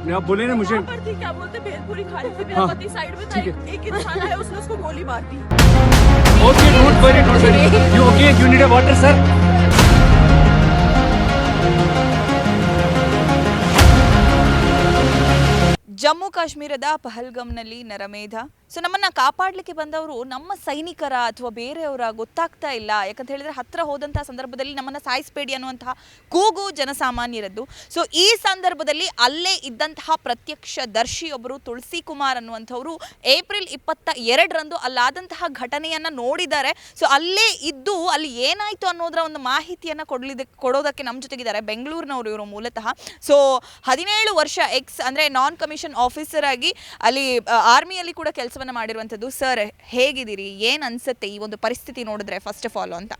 अपने आप बोले ना मुझे। पर थी क्या बोलते भेलपुरी खा रही थी मेरा हाँ, पति साइड में था एक, एक इंसान आया उसने उसको गोली मार दी। Okay don't worry don't worry you okay you need a water sir Jammu ಕಾಶ್ಮೀರದ ಪಹಲ್ಗಮ್ನಲ್ಲಿ ನರಮೇಧ. ಸೊ ನಮ್ಮನ್ನ ಕಾಪಾಡಲಿಕ್ಕೆ ಬಂದವರು ನಮ್ಮ ಸೈನಿಕರ ಅಥವಾ ಬೇರೆಯವರ ಗೊತ್ತಾಗ್ತಾ ಇಲ್ಲ. ಯಾಕಂತ ಹೇಳಿದ್ರೆ ಹತ್ರ ಹೋದಂತಹ ಸಂದರ್ಭದಲ್ಲಿ ನಮ್ಮನ್ನ ಸಾಯಿಸಬೇಡಿ ಅನ್ನುವಂತಹ ಕೂಗು ಜನಸಾಮಾನ್ಯರದ್ದು. ಸೊ ಈ ಸಂದರ್ಭದಲ್ಲಿ ಅಲ್ಲೇ ಇದ್ದಂತಹ ಪ್ರತ್ಯಕ್ಷ ದರ್ಶಿಯೊಬ್ಬರು ತುಳಸಿ ಕುಮಾರ್ ಅನ್ನುವಂಥವ್ರು ಏಪ್ರಿಲ್ ಇಪ್ಪತ್ತ ಎರಡರಂದು ಅಲ್ಲಾದಂತಹ ಘಟನೆಯನ್ನ ನೋಡಿದ್ದಾರೆ. ಸೊ ಅಲ್ಲೇ ಇದ್ದು ಅಲ್ಲಿ ಏನಾಯ್ತು ಅನ್ನೋದರ ಒಂದು ಮಾಹಿತಿಯನ್ನ ಕೊಡಲಿದೆ, ಕೊಡೋದಕ್ಕೆ ನಮ್ಮ ಜೊತೆಗಿದ್ದಾರೆ. ಬೆಂಗಳೂರಿನವರು ಇವರು ಮೂಲತಃ. ಸೊ ಹದಿನೇಳು ವರ್ಷ ಎಕ್ಸ್ ಅಂದ್ರೆ ನಾನ್ ಕಮಿಷನ್ ಆಫೀಸರ್ ಆಗಿ ಅಲ್ಲಿ ಆರ್ಮಿಯಲ್ಲಿ ಕೂಡ ಕೆಲಸವನ್ನು ಮಾಡಿರುವಂಥದ್ದು. ಸರ್, ಹೇಗಿದ್ದೀರಿ? ಏನು ಅನ್ಸುತ್ತೆ ಈ ಒಂದು ಪರಿಸ್ಥಿತಿ ನೋಡಿದ್ರೆ ಫಸ್ಟ್ ಆಫ್ ಆಲ್ ಅಂತ?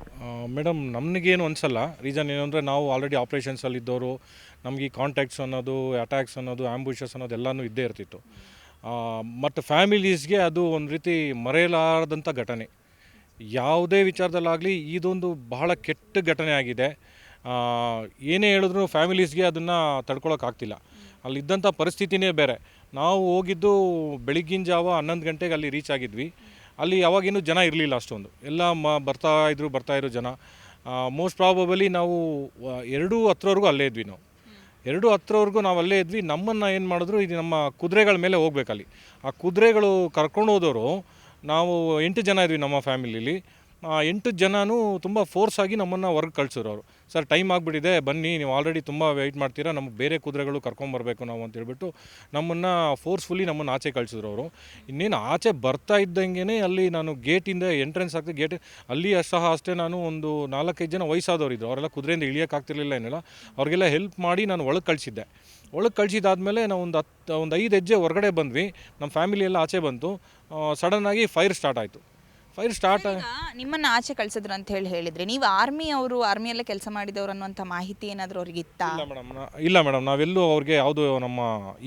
ಮೇಡಮ್ ನಮಗೇನು ಅನಿಸಲ್ಲ. ರೀಸನ್ ಏನಂದರೆ ನಾವು ಆಲ್ರೆಡಿ ಆಪ್ರೇಷನ್ಸಲ್ಲಿ ಇದ್ದವರು, ನಮಗೆ ಈ ಕಾಂಟ್ಯಾಕ್ಟ್ಸ್ ಅನ್ನೋದು ಅಟ್ಯಾಕ್ಸ್ ಅನ್ನೋದು ಆ್ಯಂಬುಷಸ್ ಅನ್ನೋದು ಎಲ್ಲನೂ ಇದ್ದೇ ಇರ್ತಿತ್ತು. ಮತ್ತು ಫ್ಯಾಮಿಲೀಸ್ಗೆ ಅದು ಒಂದು ರೀತಿ ಮರೆಯಲಾರದಂಥ ಘಟನೆ. ಯಾವುದೇ ವಿಚಾರದಲ್ಲಾಗಲಿ ಇದೊಂದು ಬಹಳ ಕೆಟ್ಟ ಘಟನೆ ಆಗಿದೆ. ಏನೇ ಹೇಳಿದ್ರು ಫ್ಯಾಮಿಲೀಸ್ಗೆ ಅದನ್ನು ತಡ್ಕೊಳಕ್ಕಾಗ್ತಿಲ್ಲ. ಅಲ್ಲಿದ್ದಂಥ ಪರಿಸ್ಥಿತಿನೇ ಬೇರೆ. ನಾವು ಹೋಗಿದ್ದು ಬೆಳಗ್ಗಿನ ಜಾವ ಹನ್ನೊಂದು ಗಂಟೆಗೆ ಅಲ್ಲಿ ರೀಚ್ ಆಗಿದ್ವಿ. ಅಲ್ಲಿ ಯಾವಾಗಿನ್ನೂ ಜನ ಇರಲಿಲ್ಲ ಅಷ್ಟೊಂದು. ಎಲ್ಲ ಮ, ಬರ್ತಾ ಇದ್ರು, ಬರ್ತಾ ಇರೋ ಜನ. ಮೋಸ್ಟ್ ಪ್ರಾಬಬಲಿ ನಾವು ಎರಡೂ ಹತ್ರವರೆಗೂ ಅಲ್ಲೇ ಇದ್ವಿ ನಾವು. ಎರಡು ಹತ್ರವರೆಗೂ ನಾವು ಅಲ್ಲೇ ಇದ್ವಿ. ನಮ್ಮನ್ನು ಏನು ಮಾಡಿದ್ರು, ಇದು ನಮ್ಮ ಕುದುರೆಗಳ ಮೇಲೆ ಹೋಗ್ಬೇಕಲ್ಲಿ. ಆ ಕುದುರೆಗಳು ಕರ್ಕೊಂಡು ಹೋದವರು, ನಾವು ಎಂಟು ಜನ ಇದ್ವಿ ನಮ್ಮ ಫ್ಯಾಮಿಲಿಲಿ ಎಂಟು ಜನನೂ ತುಂಬ ಫೋರ್ಸ್ ಆಗಿ ನಮ್ಮನ್ನು ಹೊರಗೆ ಕಳ್ಸಿದ್ರು ಅವರು. ಸರ್ ಟೈಮ್ ಆಗಿಬಿಟ್ಟಿದೆ, ಬನ್ನಿ, ನೀವು ಆಲ್ರೆಡಿ ತುಂಬ ವೆಯ್ಟ್ ಮಾಡ್ತೀರಾ, ನಮಗೆ ಬೇರೆ ಕುದುರೆಗಳು ಕರ್ಕೊಂಬರ್ಬೇಕು ನಾವು ಅಂತ ಹೇಳ್ಬಿಟ್ಟು ನಮ್ಮನ್ನು ಫೋರ್ಸ್ಫುಲ್ಲಿ ನಮ್ಮನ್ನು ಆಚೆ ಕಳಿಸಿದ್ರು ಅವರು. ಇನ್ನೇನು ಆಚೆ ಬರ್ತಾ ಇದ್ದಂಗೆ ಅಲ್ಲಿ ನಾನು ಗೇಟಿಂದ ಎಂಟ್ರೆನ್ಸ್ ಆಗ್ತದೆ ಗೇಟ್ ಅಲ್ಲಿ ಸಹ ಅಷ್ಟೇ ನಾನು ಒಂದು ನಾಲ್ಕೈದು ಜನ ವಯಸ್ಸಾದವರು ಇದ್ರು. ಅವರೆಲ್ಲ ಕುದುರೆಯಿಂದ ಇಳಿಯೋಕ್ಕಾಗ್ತಿರ್ಲಿಲ್ಲ ಏನಿಲ್ಲ. ಅವ್ರಿಗೆಲ್ಲ ಹೆಲ್ಪ್ ಮಾಡಿ ನಾನು ಒಳಗೆ ಕಳಿಸಿದ್ದೆ. ಒಳಗೆ ಕಳಿಸಿದಾದ್ಮೇಲೆ ನಾವು ಒಂದು ಹತ್ತು ಒಂದು ಐದು ಹೆಜ್ಜೆ ಹೊರಗಡೆ ಬಂದ್ವಿ. ನಮ್ಮ ಫ್ಯಾಮಿಲಿ ಎಲ್ಲ ಆಚೆ ಬಂತು. ಸಡನ್ನಾಗಿ ಫೈರ್ ಸ್ಟಾರ್ಟ್ ಆಯಿತು. ಫೈರ್ ಸ್ಟಾರ್ಟ್ ಆಗ ನಿಮ್ಮನ್ನ ಆಚೆ ಕಳ್ಸಿದ್ರು ಅಂತ ಹೇಳಿ ಹೇಳಿದ್ರೆ ನೀವು ಆರ್ಮಿ ಅವರು ಆರ್ಮಿಯಲ್ಲೇ ಕೆಲಸ ಮಾಡಿದವರು ಅನ್ನುವಂಥ ಮಾಹಿತಿ ಏನಾದರೂ ಅವ್ರಿಗೆ ಇತ್ತಾ? ಇಲ್ಲ ಮೇಡಮ್ ಇಲ್ಲ ಮೇಡಮ್ ನಾವೆಲ್ಲೂ ಅವ್ರಿಗೆ ಯಾವುದು ನಮ್ಮ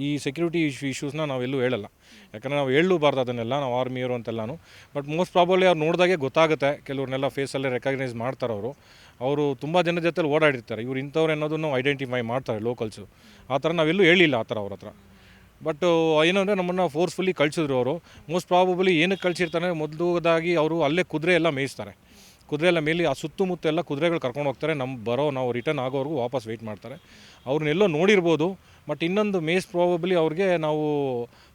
ಈ ಸೆಕ್ಯೂರಿಟಿ ಇಶ್ಯೂ ಇಶ್ಯೂಸ್ನ ನಾವೆಲ್ಲೂ ಹೇಳಲ್ಲ. ಯಾಕಂದರೆ ನಾವು ಹೇಳಲೂಬಾರ್ದು ಅದನ್ನೆಲ್ಲ ನಾವು ಆರ್ಮಿಯವರು ಅಂತೆಲ್ಲನೂ. ಬಟ್ ಮೋಸ್ಟ್ ಪ್ರಾಬಲಿ ಅವ್ರು ನೋಡಿದಾಗೆ ಗೊತ್ತಾಗುತ್ತೆ ಕೆಲವ್ರನ್ನೆಲ್ಲ ಫೇಸಲ್ಲೇ ರೆಕಗ್ನೈಸ್ ಮಾಡ್ತಾರೆ ಅವರು. ಅವರು ತುಂಬ ಜನ ಜೊತೆಲಿ ಓಡಾಡಿರ್ತಾರೆ. ಇವ್ರು ಇಂಥವ್ರು ಅನ್ನೋದನ್ನು ಐಡೆಂಟಿಫೈ ಮಾಡ್ತಾರೆ ಲೋಕಲ್ಸು ಆ ಥರ ನಾವೆಲ್ಲೂ ಹೇಳಿಲ್ಲ ಆ ಥರ ಅವ್ರ ಹತ್ರ. ಬಟ್ ಏನಂದರೆ ನಮ್ಮನ್ನು ಫೋರ್ಸ್ಫುಲ್ಲಿ ಕಳಿಸಿದ್ರು ಅವರು. ಮೋಸ್ಟ್ ಪ್ರಾಬಬಲಿ ಏನಕ್ಕೆ ಕಳಿಸಿರ್ತಾರೆ ಮೊದಲದಾಗಿ ಅವರು ಅಲ್ಲೇ ಕುದುರೆ ಎಲ್ಲ ಮೇಯಿಸ್ತಾರೆ. ಕುದುರೆ ಎಲ್ಲ ಮೇಲೆ ಆ ಸುತ್ತಮುತ್ತ ಎಲ್ಲ ಕುದುರೆಗಳು ಕರ್ಕೊಂಡು ಹೋಗ್ತಾರೆ. ನಮ್ಮ ಬರೋ ನಾವು ರಿಟರ್ನ್ ಆಗೋವರೆಗೂ ವಾಪಸ್ ವೆಯ್ಟ್ ಮಾಡ್ತಾರೆ. ಅವ್ರನ್ನೆಲ್ಲೋ ನೋಡಿರ್ಬೋದು ಬಟ್ ಇನ್ನೊಂದು ಮೇಸ್ ಪ್ರಾಬಬಲಿ ಅವ್ರಿಗೆ ನಾವು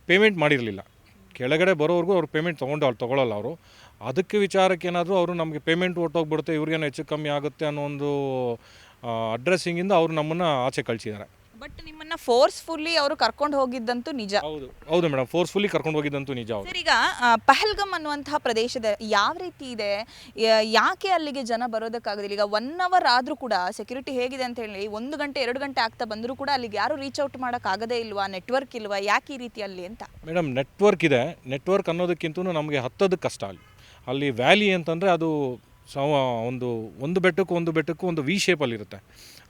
ಪೇಮೆಂಟ್ ಮಾಡಿರಲಿಲ್ಲ. ಕೆಳಗಡೆ ಬರೋವರೆಗೂ ಅವ್ರು ಪೇಮೆಂಟ್ ತೊಗೊಂಡು ಅವ್ರು ತೊಗೊಳಲ್ಲ ಅವರು. ಅದಕ್ಕೆ ವಿಚಾರಕ್ಕೆ ಏನಾದರೂ ಅವರು ನಮಗೆ ಪೇಮೆಂಟ್ ಹೊಟ್ಟೋಗ್ಬಿಡುತ್ತೆ ಇವ್ರಿಗೇನು ಹೆಚ್ಚು ಕಮ್ಮಿ ಆಗುತ್ತೆ ಅನ್ನೋ ಒಂದು ಅಡ್ರೆಸ್ಸಿಂಗಿಂದ ಅವರು ನಮ್ಮನ್ನು ಆಚೆ ಕಳಿಸಿದ್ದಾರೆ. ಬಟ್ ನಿಮ್ಮನ್ನ ಫೋರ್ಸ್ಫುಲ್ಲಿ ಅವರು ಕರ್ಕೊಂಡು ಹೋಗಿದ್ದಂತೂ ನಿಜ. ಹೌದು ಹೌದು ಮೇಡಮ್ ಫೋರ್ಸ್ಫುಲ್ಲಿ ಕರ್ಕೊಂಡು ಹೋಗಿದ್ದಂತೂ ನಿಜ ಹೌದು. ಸರ್ ಈಗ ಆ, ಪಹಲ್ಗಮ್ ಅನ್ನುವಂತಹ ಪ್ರದೇಶದ ಯಾವ ರೀತಿ ಇದೆ? ಯ- ಯಾಕೆ ಅಲ್ಲಿಗೆ ಜನ ಬರೋದಕ್ಕಾಗೋದಿಲ್ಲ? ಈಗ ಒನ್ ಅವರ್ ಆದ್ರೂ ಕೂಡ ಸೆಕ್ಯೂರಿಟಿ ಹೇಗಿದೆ ಅಂತ ಹೇಳಿ ಒಂದು ಗಂಟೆ ಎರಡು ಗಂಟೆ ಆಗ್ತಾ ಬಂದರೂ ಕೂಡ ಅಲ್ಲಿಗೆ ಯಾರು ರೀಚ್ ಔಟ್ ಆಗದೇ ಇಲ್ವಾ? ನೆಟ್ವರ್ಕ್ ಇಲ್ವಾ? ಯಾಕೆ ಈ ರೀತಿ ಅಲ್ಲಿ ಅಂತ? ಮೇಡಮ್ ನೆಟ್ವರ್ಕ್ ಇದೆ. ನೆಟ್ವರ್ಕ್ ಅನ್ನೋದಕ್ಕಿಂತ ನಮಗೆ ಹತ್ತೋದಕ್ಕೆ ಕಷ್ಟ ಅಲ್ಲಿ. ಅಲ್ಲಿ ವ್ಯಾಲಿ ಅಂತಂದರೆ ಅದು ಸಮ ಒಂದು ಒಂದು ಬೆಟ್ಟಕ್ಕೂ ಒಂದು ಬೆಟ್ಟಕ್ಕೂ ಒಂದು ವಿ ಶೇಪಲ್ಲಿರುತ್ತೆ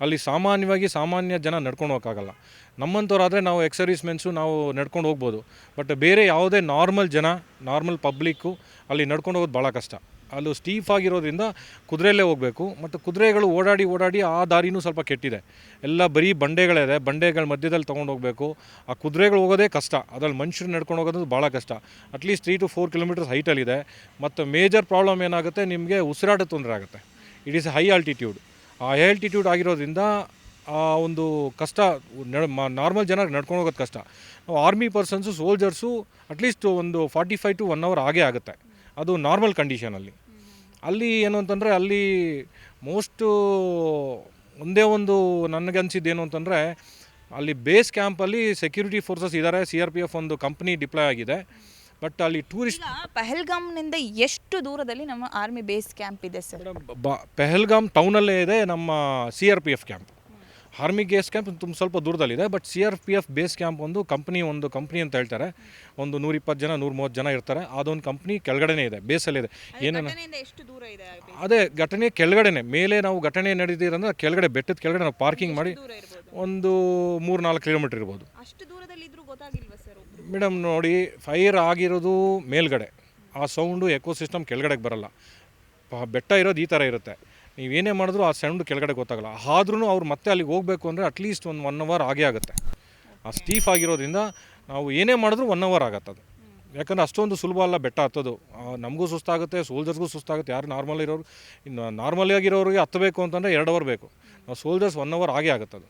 ಅಲ್ಲಿ ಸಾಮಾನ್ಯವಾಗಿ ಸಾಮಾನ್ಯ ಜನ ನಡ್ಕೊಂಡು ಹೋಗೋಕ್ಕಾಗಲ್ಲ. ನಮ್ಮಂಥವ್ರಾದರೆ ನಾವು ಎಕ್ಸರ್ವೀಸ್ ಮೆನ್ಸು ನಾವು ನಡ್ಕೊಂಡು ಹೋಗ್ಬೋದು. ಬಟ್ ಬೇರೆ ಯಾವುದೇ ನಾರ್ಮಲ್ ಜನ ನಾರ್ಮಲ್ ಪಬ್ಲಿಕ್ಕು ಅಲ್ಲಿ ನಡ್ಕೊಂಡು ಹೋಗೋದು ಭಾಳ ಕಷ್ಟ. ಅಲ್ಲೂ ಸ್ಟೀಫ್ ಆಗಿರೋದ್ರಿಂದ ಕುದುರೆಯಲ್ಲೇ ಹೋಗಬೇಕು. ಮತ್ತು ಕುದುರೆಗಳು ಓಡಾಡಿ ಓಡಾಡಿ ಆ ದಾರಿನೂ ಸ್ವಲ್ಪ ಕೆಟ್ಟಿದೆ. ಎಲ್ಲ ಬರೀ ಬಂಡೆಗಳಿದೆ. ಬಂಡೆಗಳ ಮಧ್ಯದಲ್ಲಿ ತೊಗೊಂಡು ಹೋಗಬೇಕು. ಆ ಕುದುರೆಗಳು ಹೋಗೋದೇ ಕಷ್ಟ. ಅದರಲ್ಲಿ ಮನುಷ್ಯರು ನಡ್ಕೊಂಡು ಹೋಗೋದು ಭಾಳ ಕಷ್ಟ. At least three to four kilometres ಹೈಟಲ್ಲಿದೆ ಮತ್ತು ಮೇಜರ್ ಪ್ರಾಬ್ಲಮ್ ಏನಾಗುತ್ತೆ? ನಿಮಗೆ ಉಸಿರಾಟ ತೊಂದರೆ ಆಗುತ್ತೆ. ಇಟ್ ಈಸ್ ಹೈ ಆಲ್ಟಿಟ್ಯೂಡ್ ಆ ಹೈ ಆಲ್ಟಿಟ್ಯೂಡ್ ಆಗಿರೋದ್ರಿಂದ ಆ ಒಂದು ಕಷ್ಟ ನಾರ್ಮಲ್ ಜನಕ್ಕೆ ನಡ್ಕೊಂಡು ಹೋಗೋದು ಕಷ್ಟ. ನಾವು army persons soldiers at least ಒಂದು forty five to one hour ಆಗೇ ಆಗುತ್ತೆ. ಅದು ನಾರ್ಮಲ್ ಕಂಡೀಷನಲ್ಲಿ ಅಲ್ಲಿ. ಏನು ಅಂತಂದರೆ, ಅಲ್ಲಿ ಮೋಸ್ಟು ಒಂದೇ ಒಂದು ನನಗೆ ಅನಿಸಿದ್ದೇನು ಅಂತಂದರೆ, ಅಲ್ಲಿ ಬೇಸ್ ಕ್ಯಾಂಪಲ್ಲಿ ಸೆಕ್ಯೂರಿಟಿ ಫೋರ್ಸಸ್ ಇದ್ದಾರೆ ಸಿ ಆರ್ ಪಿ ಎಫ್ ಒಂದು ಕಂಪ್ನಿ ಡಿಪ್ಲಾಯ್ ಆಗಿದೆ. ಬಟ್ ಅಲ್ಲಿ ಟೂರಿಸ್ಟ್ ಈಗ ಪಹಲ್ಗಾಮ್ನಿಂದ ಎಷ್ಟು ದೂರದಲ್ಲಿ ನಮ್ಮ ಆರ್ಮಿ ಬೇಸ್ ಕ್ಯಾಂಪ್ ಇದೆ ಸರ್ ಬ ಪೆಹಲ್ಗಾಮ್ ಟೌನಲ್ಲೇ ಇದೆ ನಮ್ಮ C R P F camp army base camp ತುಂಬ ಸ್ವಲ್ಪ ದೂರದಲ್ಲಿದೆ but C R P F base camp ಒಂದು ಕಂಪ್ನಿ ಒಂದು ಕಂಪ್ನಿ ಅಂತ ಹೇಳ್ತಾರೆ. ಒಂದು ನೂರಿಪ್ಪತ್ತು ಜನ ನೂರ ಮೂವತ್ತು ಜನ ಇರ್ತಾರೆ. ಅದೊಂದು ಕಂಪ್ನಿ ಕೆಳಗಡೆನೇ ಇದೆ ಬೇಸಲ್ಲಿದೆ ಏನೇನು ಎಷ್ಟು ದೂರ ಇದೆ ಅದೇ ಘಟನೆ ಕೆಳಗಡೆನೆ. ಮೇಲೆ ನಾವು ಘಟನೆ ನಡೆದಿರಂದ್ರೆ ಕೆಳಗಡೆ ಬೆಟ್ಟದ ಕೆಳಗಡೆ ನಾವು ಪಾರ್ಕಿಂಗ್ ಮಾಡಿ ಒಂದು ಮೂರು ನಾಲ್ಕು ಕಿಲೋಮೀಟರ್ ಇರ್ಬೋದು ಮೇಡಮ್ ನೋಡಿ ಫೈರ್ ಆಗಿರೋದು ಮೇಲ್ಗಡೆ. ಆ ಸೌಂಡು ಎಕೋಸಿಸ್ಟಮ್ ಕೆಳಗಡೆಗೆ ಬರಲ್ಲ. ಬೆಟ್ಟ ಇರೋದು ಈ ಥರ ಇರುತ್ತೆ. ನೀವೇನೇ ಮಾಡಿದ್ರು ಆ ಸೌಂಡ್ ಕೆಳಗಡೆ ಗೊತ್ತಾಗಲ್ಲ. ಆದ್ರೂ ಅವ್ರು ಮತ್ತೆ ಅಲ್ಲಿಗೆ ಹೋಗಬೇಕು ಅಂದರೆ ಅಟ್ಲೀಸ್ಟ್ ಒಂದು ಒನ್ ಅವರ್ ಆಗೇ ಆಗುತ್ತೆ. ಆ ಸ್ಟೀಫ್ ಆಗಿರೋದ್ರಿಂದ ನಾವು ಏನೇ ಮಾಡಿದ್ರೂ ಒನ್ ಅವರ್ ಆಗತ್ತೆ ಅದು. ಯಾಕಂದ್ರೆ ಅಷ್ಟೊಂದು ಸುಲಭ ಅಲ್ಲ ಬೆಟ್ಟ ಹತ್ತೋದು. ನಮಗೂ ಸುಸ್ತಾಗುತ್ತೆ ಸೋಲ್ಜರ್ಸ್ಗೂ ಸುಸ್ತಾಗುತ್ತೆ. ಯಾರು ನಾರ್ಮಲ್ ಇರೋರು, ಇನ್ನು ನಾರ್ಮಲ್ ಆಗಿರೋರಿಗೆ ಹತ್ತಬೇಕು ಅಂತಂದರೆ ಎರಡು ಅವರ್ ಬೇಕು. ನಾವು ಸೋಲ್ಜರ್ಸ್ ಒನ್ ಅವರ್ ಆಗೇ ಆಗುತ್ತೆ ಅದು.